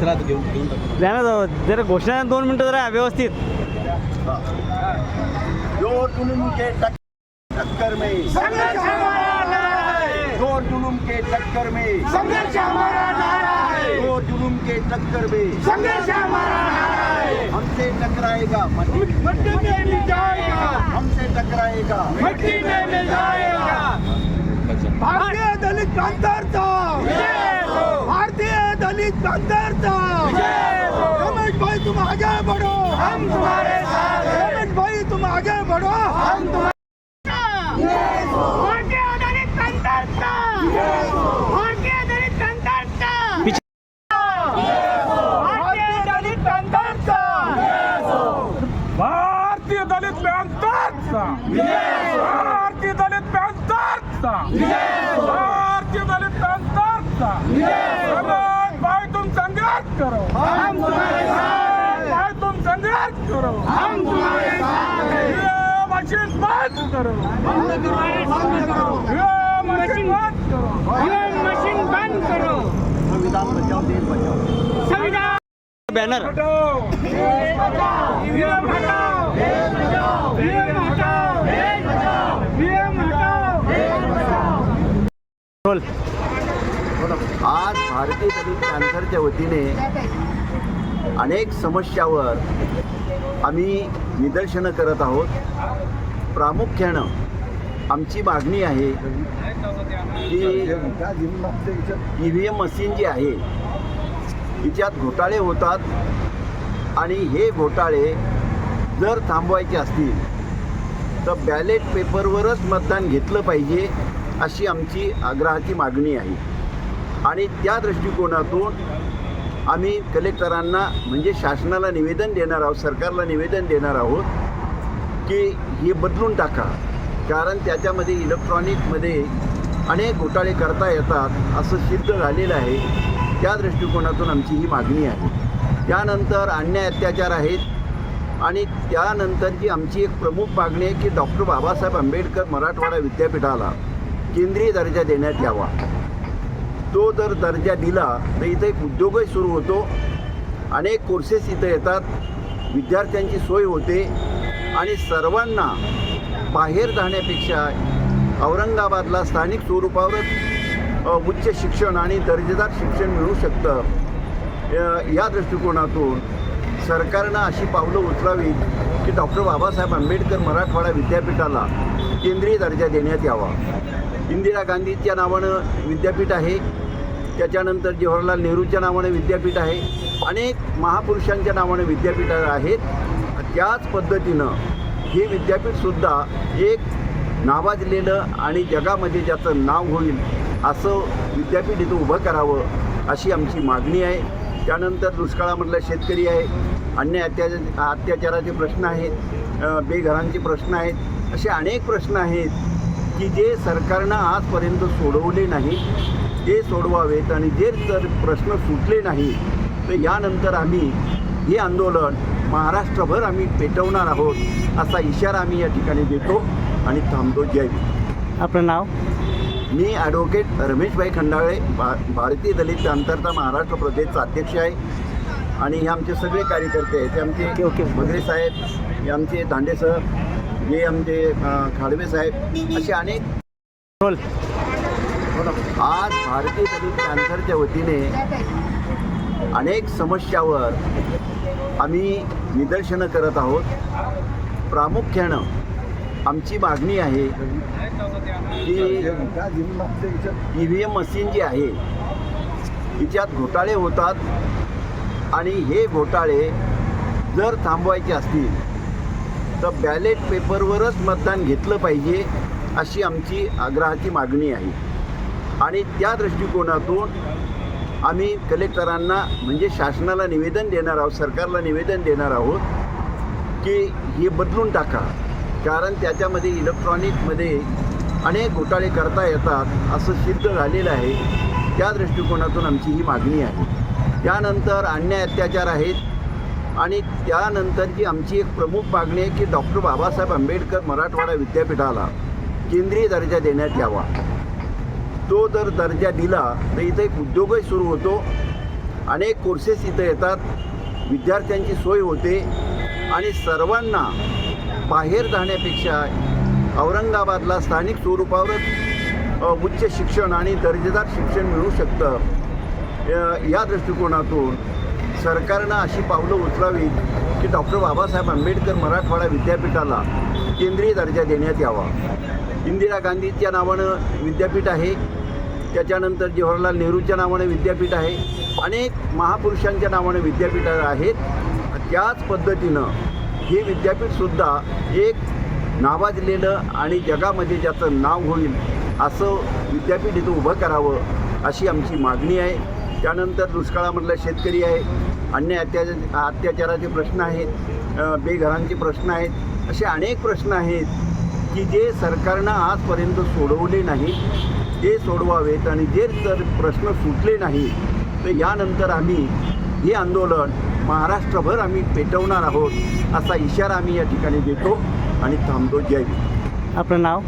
चला आता घेऊन घेऊन टाकू द्या ना जाऊ. जरा घोषणा दोन मिनटं जरा व्यवस्थित. दो जुलूम के टक- टक्कर में. संघर्ष हमारा नारा है। दो जुलूम के टक्कर में. संघर्ष हमारा नारा है। दो जुलूम के टक्कर में. संघर्ष हमारा नारा है। हमसे टकराएगा मत- मिट्टी में मिल जाएगा। हमसे टकराएगा. मिट्टी में मिल जाएगा। भारतीय दलित प्रांताचा प्रांताचा रमेश भाई तुम आगे बढ़ो हम तुम्हारे साथ रमेश भाई तुम आगे बढ़ो हम तुम्हारे करो हम तुम्हारे साथ भाई तुम संघर्ष करो हम तुम्हारे साथ हैं ये मशीन बंद करो बंद करो बंद करो ये मशीन बंद करो ये मशीन बंद करो संविधान बचाओ देश बचाओ संविधान बॅनर हटाओ ईवीएम हटाओ ईवीएम हटाओ ईवीएम हटाओ रोल आज भारतीय दलित कॅन्सरच्या वतीने अनेक समस्यावर आम्ही निदर्शनं करत आहोत. प्रामुख्यानं आमची मागणी आहे की ई व्ही एम मशीन जी आहे तिच्यात घोटाळे होतात आणि हे घोटाळे जर थांबवायचे असतील तर बॅलेट पेपरवरच मतदान घेतलं पाहिजे अशी आमची आग्रहाची मागणी आहे. आणि त्या दृष्टिकोनातून आम्ही कलेक्टरांना म्हणजे शासनाला निवेदन देणार आहोत सरकारला निवेदन देणार आहोत की हे बदलून टाका. कारण त्याच्यामध्ये इलेक्ट्रॉनिकमध्ये अनेक घोटाळे करता येतात असं सिद्ध झालेलं आहे. त्या दृष्टिकोनातून आमची ही मागणी आहे. त्यानंतर अन्याय अत्याचार आहेत. आणि त्यानंतरची आमची एक प्रमुख मागणी आहे की डॉक्टर बाबासाहेब आंबेडकर मराठवाडा विद्यापीठाला केंद्रीय दर्जा देण्यात यावा. तो जर दर्जा दिला. तर इथं एक उद्योगही सुरू होतो. अनेक कोर्सेस इथं येतात. विद्यार्थ्यांची सोय होते. आणि सर्वांना बाहेर जाण्यापेक्षा औरंगाबादला स्थानिक स्वरूपावरच उच्च शिक्षण आणि दर्जेदार शिक्षण मिळू शकतं. या दृष्टिकोनातून सरकारनं अशी पावलं उचलावीत की डॉक्टर बाबासाहेब आंबेडकर मराठवाडा विद्यापीठाला केंद्रीय दर्जा देण्यात यावा. इंदिरा गांधीच्या नावानं विद्यापीठ आहे. त्याच्यानंतर जवाहरलाल नेहरूच्या नावाने विद्यापीठ आहे. अनेक महापुरुषांच्या नावाने विद्यापीठ आहेत. त्याच पद्धतीनं हे विद्यापीठसुद्धा एक नावाजलेलं आणि जगामध्ये ज्याचं नाव होईल असं विद्यापीठ इथं उभं करावं अशी आमची मागणी आहे. त्यानंतर दुष्काळामधला शेतकरी आहे. अन्य अत्याचार अत्याचाराचे प्रश्न आहेत. बेघरांचे प्रश्न आहेत. असे अनेक प्रश्न आहेत की जे सरकारनं आजपर्यंत सोडवले नाही ते सोडवावेत आणि जे जर प्रश्न सुटले नाही तर यानंतर आम्ही हे आंदोलन महाराष्ट्रभर आम्ही पेटवणार आहोत असा इशारा आम्ही या ठिकाणी देतो आणि थांबतो जय. आपलं नाव मी ॲडव्होकेट रमेशभाई खंडाळे भा भारतीय दलित अंतरता महाराष्ट्र प्रदेशचा अध्यक्ष आहे आणि हे आमचे सगळे कार्यकर्ते आहेत हे आमचे ओके. बगरे साहेब हे आमचे दांडे सर हे आमचे खाडवे साहेब असे अनेक आज भारतीय तरुण कॅन्सरच्या वतीने अनेक समस्यावर आम्ही निदर्शनं करत आहोत. प्रामुख्यानं आमची मागणी आहे की ई व्ही एम मशीन जी आहे तिच्यात घोटाळे होतात आणि हे घोटाळे जर थांबवायचे असतील तर बॅलेट पेपरवरच मतदान घेतलं पाहिजे अशी आमची आग्रहाची मागणी आहे. आणि त्या दृष्टिकोनातून आम्ही कलेक्टरांना म्हणजे शासनाला निवेदन देणार आहोत सरकारला निवेदन देणार आहोत की हे बदलून टाका. कारण त्याच्यामध्ये इलेक्ट्रॉनिकमध्ये अनेक घोटाळे करता येतात असं सिद्ध झालेलं आहे. त्या दृष्टिकोनातून आमची ही मागणी आहे. त्यानंतर अन्याय अत्याचार आहेत. आणि त्यानंतरची आमची एक प्रमुख मागणी आहे की डॉक्टर बाबासाहेब आंबेडकर मराठवाडा विद्यापीठाला केंद्रीय दर्जा देण्यात यावा. तो जर दर्जा दिला तर इथं एक उद्योगही सुरू होतो. अनेक कोर्सेस इथं येतात. विद्यार्थ्यांची सोय होते. आणि सर्वांना बाहेर जाण्यापेक्षा औरंगाबादला स्थानिक स्वरूपावरच उच्च शिक्षण आणि दर्जेदार शिक्षण मिळू शकतं. या दृष्टिकोनातून सरकारनं अशी पावलं उचलावीत की डॉक्टर बाबासाहेब आंबेडकर मराठवाडा विद्यापीठाला केंद्रीय दर्जा देण्यात यावा. इंदिरा गांधीच्या नावानं विद्यापीठ आहे. त्याच्यानंतर जवाहरलाल नेहरूच्या नावाने विद्यापीठ आहे. अनेक महापुरुषांच्या नावाने विद्यापीठं आहेत. त्याच पद्धतीनं हे विद्यापीठसुद्धा एक नावाजलेलं आणि जगामध्ये ज्याचं नाव होईल असं विद्यापीठ इथं उभं करावं अशी आमची मागणी आहे. त्यानंतर दुष्काळामधला शेतकरी आहे. अन्य अत्याचार अत्याचाराचे प्रश्न आहेत. बेघरांचे प्रश्न आहेत. असे अनेक प्रश्न आहेत की जे सरकारनं आजपर्यंत सोडवले नाहीत. ते सोडवावेत आणि जे जर प्रश्न सुटले नाही तर यानंतर आम्ही हे आंदोलन महाराष्ट्रभर आम्ही पेटवणार आहोत असा इशारा आम्ही या ठिकाणी देतो आणि थांबतो जय. आपलं नाव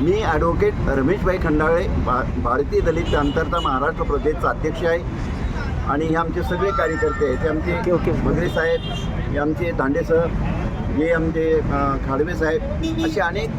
मी ॲडव्होकेट रमेशभाई खंडाळे भा भारतीय दलित क्रांतरता महाराष्ट्र प्रदेशचा अध्यक्ष आहे आणि हे आमचे सगळे कार्यकर्ते आहेत हे आमचे ओके. मगरे साहेब हे आमचे दांडे सर हे आमचे खाडवे साहेब असे अनेक